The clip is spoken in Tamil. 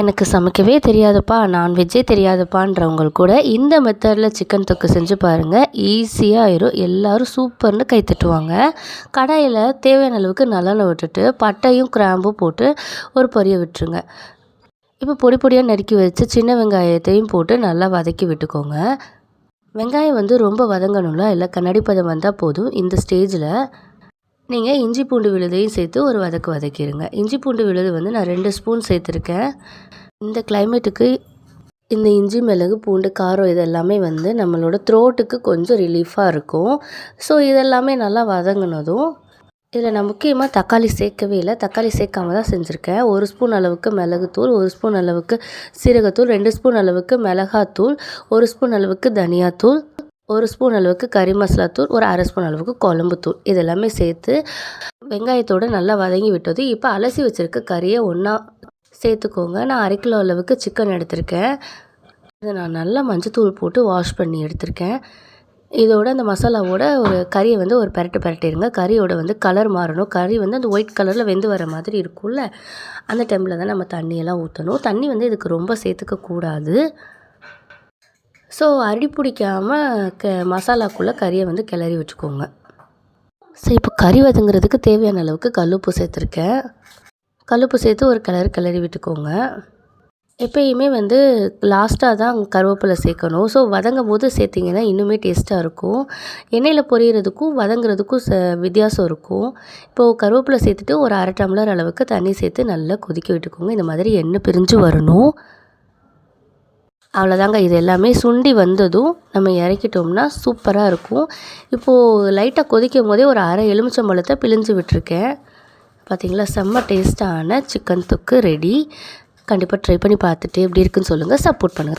எனக்கு சமைக்கவே தெரியாதுப்பா நான்வெஜ்ஜே தெரியாதுப்பான்றவங்க கூட இந்த மெத்தடில் சிக்கன் தொக்கு செஞ்சு பாருங்கள் ஈஸியாக ஆயிரும். எல்லோரும் சூப்பர்னு கை தட்டுவாங்க. கடாயில் தேவையான அளவுக்கு நல்லெண்ணெய் விட்டுட்டு பட்டையும் கிராம்பும் போட்டு ஒரு பொரிய விட்டுருங்க. இப்போ பொடி பொடியாக நறுக்கி வச்சு சின்ன வெங்காயத்தையும் போட்டு நல்லா வதக்கி விட்டுக்கோங்க. வெங்காயம் வந்து ரொம்ப வதங்கணும்ல இல்லை கண்ணாடி பதம் வந்தால் போதும். இந்த ஸ்டேஜில் நீங்கள் இஞ்சி பூண்டு விழுதையும் சேர்த்து ஒரு வதக்கு வதக்கிடுங்க இஞ்சி பூண்டு விழுது வந்து நான் ரெண்டு ஸ்பூன் சேர்த்துருக்கேன். இந்த கிளைமேட்டுக்கு இந்த இஞ்சி மிளகு பூண்டு காரம் இதெல்லாமே வந்து நம்மளோட த்ரோட்டுக்கு கொஞ்சம் ரிலீஃபாக இருக்கும். ஸோ இதெல்லாமே நல்லா வதங்கினதும் இதில் நான் முக்கியமாக தக்காளி சேர்க்கவே இல்லை. தக்காளி சேர்க்காம தான் செஞ்சுருக்கேன். ஒரு ஸ்பூன் அளவுக்கு மிளகுத்தூள் ஒரு ஸ்பூன் அளவுக்கு சீரகத்தூள் ரெண்டு ஸ்பூன் அளவுக்கு மிளகாத்தூள் ஒரு ஸ்பூன் அளவுக்கு தனியாத்தூள் ஒரு ஸ்பூன் அளவுக்கு கறி மசாலா தூள் ஒரு அரை ஸ்பூன் அளவுக்கு குழம்பு தூள். இதெல்லாமே சேர்த்து வெங்காயத்தோடு நல்லா வதங்கி விட்டது. இப்போ அலசி வச்சுருக்க கறியை ஒன்றா சேர்த்துக்கோங்க. நான் அரை கிலோ அளவுக்கு சிக்கன் எடுத்திருக்கேன். இதை நான் நல்லா மஞ்சத்தூள் போட்டு வாஷ் பண்ணி எடுத்திருக்கேன். இதோட அந்த மசாலாவோட ஒரு கறியை வந்து ஒரு பரட்டு பரட்டிடுங்க கறியோட வந்து கலர் மாறணும். கறி வந்து அந்த ஒயிட் கலரில் வெந்து வர மாதிரி இருக்கும்ல. அந்த டைமில் தான் நம்ம தண்ணியெல்லாம் ஊற்றணும் தண்ணி வந்து இதுக்கு ரொம்ப சேர்த்துக்க கூடாது. ஸோ அடி பிடிக்காமல் க மசாலாக்குள்ளே கறியை வந்து கிளறி வச்சுக்கோங்க. ஸோ இப்போ கறி வதங்குறதுக்கு தேவையான அளவுக்கு கல்லுப்பு சேர்த்துருக்கேன். கல்லுப்பு சேர்த்து ஒரு கிளறு கிளறி விட்டுக்கோங்க. எப்பயுமே வந்து லாஸ்ட்டாக தான் கருவேப்பிலை சேர்க்கணும். ஸோ வதங்கும் போது சேர்த்திங்கன்னா இன்னுமே டேஸ்ட்டாக இருக்கும். எண்ணெயில் பொரியறதுக்கும் வதங்குறதுக்கும் ச வித்தியாசம் இருக்கும். இப்போது கருவேப்பிலை சேர்த்துட்டு ஒரு அரை டம்ளர் அளவுக்கு தண்ணி சேர்த்து நல்லா கொதிக்க விட்டுக்கோங்க. இந்த மாதிரி எண்ணெய் பிரிஞ்சு வரணும். அவ்வளோதாங்க. இது எல்லாமே சுண்டி வந்ததும் நம்ம இறக்கிட்டோம்னா சூப்பராக இருக்கும். இப்போது லைட்டாக கொதிக்கும் போதே ஒரு அரை எலுமிச்சம்பழத்தை பிழிஞ்சு விட்டுருக்கேன். பார்த்திங்களா? செம்ம டேஸ்ட்டான சிக்கன் தொக்கு ரெடி. கண்டிப்பாக ட்ரை பண்ணி பார்த்துட்டு எப்படி இருக்குன்னு சொல்லுங்கள் சப்போர்ட் பண்ணுங்கள்